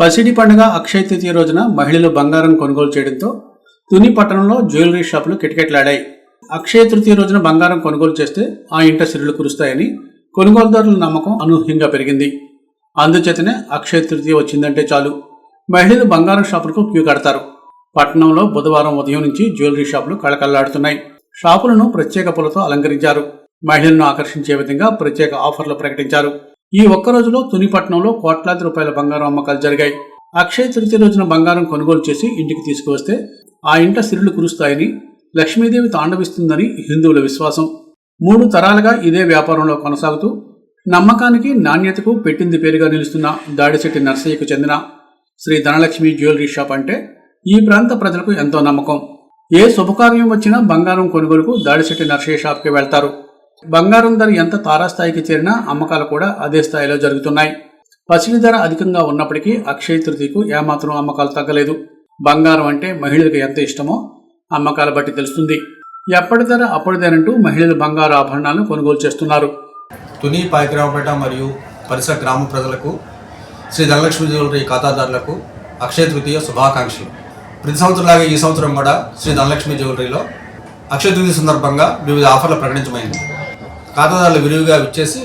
పసిడి పండుగ అక్షయ తృతీయ రోజున మహిళలు బంగారం కొనుగోలు చేయడంతో తుని పట్టణంలో జ్యువెలరీ షాపులు కిటకిటలాడాయి. అక్షయ తృతీయ రోజున బంగారం కొనుగోలు చేస్తే ఆ ఇంట సిరులు కురుస్తాయని కొనుగోలుదారుల నమ్మకం అనూహ్యంగా పెరిగింది. అందుచేతనే అక్షయ తృతీయ వచ్చిందంటే చాలు. మహిళలు బంగారం షాపులకు క్యూ కడతారు. పట్టణంలో బుధవారం ఉదయం నుంచి జ్యువెలరీ షాపులు కళకళలాడుతున్నాయి. షాపులను ప్రత్యేక పూలతో అలంకరించారు. మహిళలను ఆకర్షించే విధంగా ప్రత్యేక ఆఫర్లు ప్రకటించారు. ఈ ఒక్క రోజులో తునిపట్నంలో కోట్లాది రూపాయల బంగారం అమ్మకాలు జరిగాయి. అక్షయ తృతీయ రోజున బంగారం కొనుగోలు చేసి ఇంటికి తీసుకువస్తే ఆ ఇంట సిరులు కురుస్తాయని లక్ష్మీదేవి తాండవిస్తుందని హిందువుల విశ్వాసం. మూడు తరాలుగా ఇదే వ్యాపారంలో కొనసాగుతూ నమ్మకానికి నాణ్యతకు పెట్టింది పేరుగా నిలుస్తున్న దాడిశెట్టి నర్సయ్యకు చెందిన శ్రీ ధనలక్ష్మి జ్యువెలరీ షాప్ అంటే ఈ ప్రాంత ప్రజలకు ఎంతో నమ్మకం. ఏ శుభకార్యం వచ్చినా బంగారం కొనుగోలుకు దాడిశెట్టి నర్సయ్య షాప్కి వెళ్తారు. బంగారం ధర ఎంత తారాస్థాయికి చేరినా అమ్మకాలు కూడా అదే స్థాయిలో జరుగుతున్నాయి. పసిడి ధర అధికంగా ఉన్నప్పటికీ అక్షయ తృతీయకు ఏమాత్రం అమ్మకాలు తగ్గలేదు. బంగారం అంటే మహిళలకు ఎంత ఇష్టమో అమ్మకాల బట్టి తెలుస్తుంది. ఎప్పటి ధర అప్పటిదేనంటూ మహిళలు బంగారు ఆభరణాలను కొనుగోలు చేస్తున్నారు. తుని పాయకరావుపేట మరియు పరిసర గ్రామ ప్రజలకు శ్రీ ధనలక్ష్మి జ్యువెలరీ ఖాతాదారులకు అక్షయ తృతీయ శుభాకాంక్షలు. ప్రతి సంవత్సరంలాగా ఈ సంవత్సరం కూడా శ్రీ ధనలక్ష్మి జ్యువెలరీలో అక్షయ తృతీయ సందర్భంగా వివిధ ఆఫర్లు ప్రకటించమైంది ఖాతాదారులు విరివిగా విచ్చేసి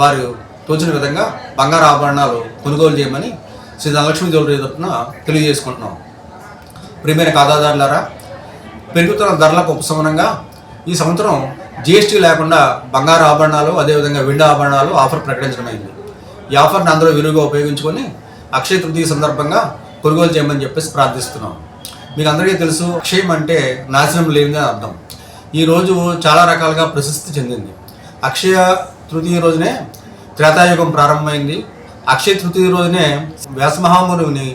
వారు తోచిన విధంగా బంగారు ఆభరణాలు కొనుగోలు చేయమని శ్రీ ధనలక్ష్మి జ్యువెలరీ తరఫున తెలియజేసుకుంటున్నాం. ప్రియమైన ఖాతాదారులారా పెరుగుతున్న ధరలకు ఉపశమనంగా ఈ సంవత్సరం జిఎస్టీ లేకుండా బంగారు ఆభరణాలు అదేవిధంగా వెండి ఆభరణాలు ఆఫర్ ప్రకటించడమైంది. ఈ ఆఫర్ని అందరూ విరివిగా ఉపయోగించుకొని అక్షయ తృతీయ సందర్భంగా కొనుగోలు చేయమని చెప్పేసి ప్రార్థిస్తున్నాం. మీకు అందరికీ తెలుసు అక్షయం అంటే నాశనం లేనిదని అర్థం. ఈ రోజు చాలా రకాలుగా ప్రసిద్ధి చెందింది. అక్షయ తృతీయ రోజునే త్రేతాయుగం ప్రారంభమైంది. అక్షయ తృతీయ రోజునే వ్యాసమహాముని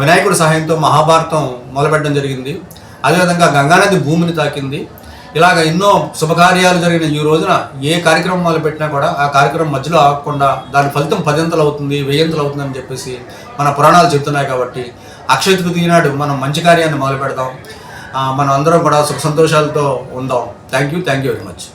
వినాయకుడి సహాయంతో మహాభారతం మొదలుపెట్టడం జరిగింది. అదేవిధంగా గంగానది భూమిని తాకింది. ఇలాగ ఎన్నో శుభకార్యాలు జరిగిన ఈ రోజున ఏ కార్యక్రమం మొదలుపెట్టినా కూడా ఆ కార్యక్రమం మధ్యలో ఆగకుండా దాని ఫలితం పదింతలు అవుతుంది వెయ్యంతలు అవుతుంది అని చెప్పేసి మన పురాణాలు చెప్తున్నాయి కాబట్టి అక్షయ తృతీయ నాడు మనం మంచి కార్యాన్ని మొదలు పెడదాం మనం అందరం కూడా సుఖ సంతోషాలతో ఉందాం. Thank you thank you very much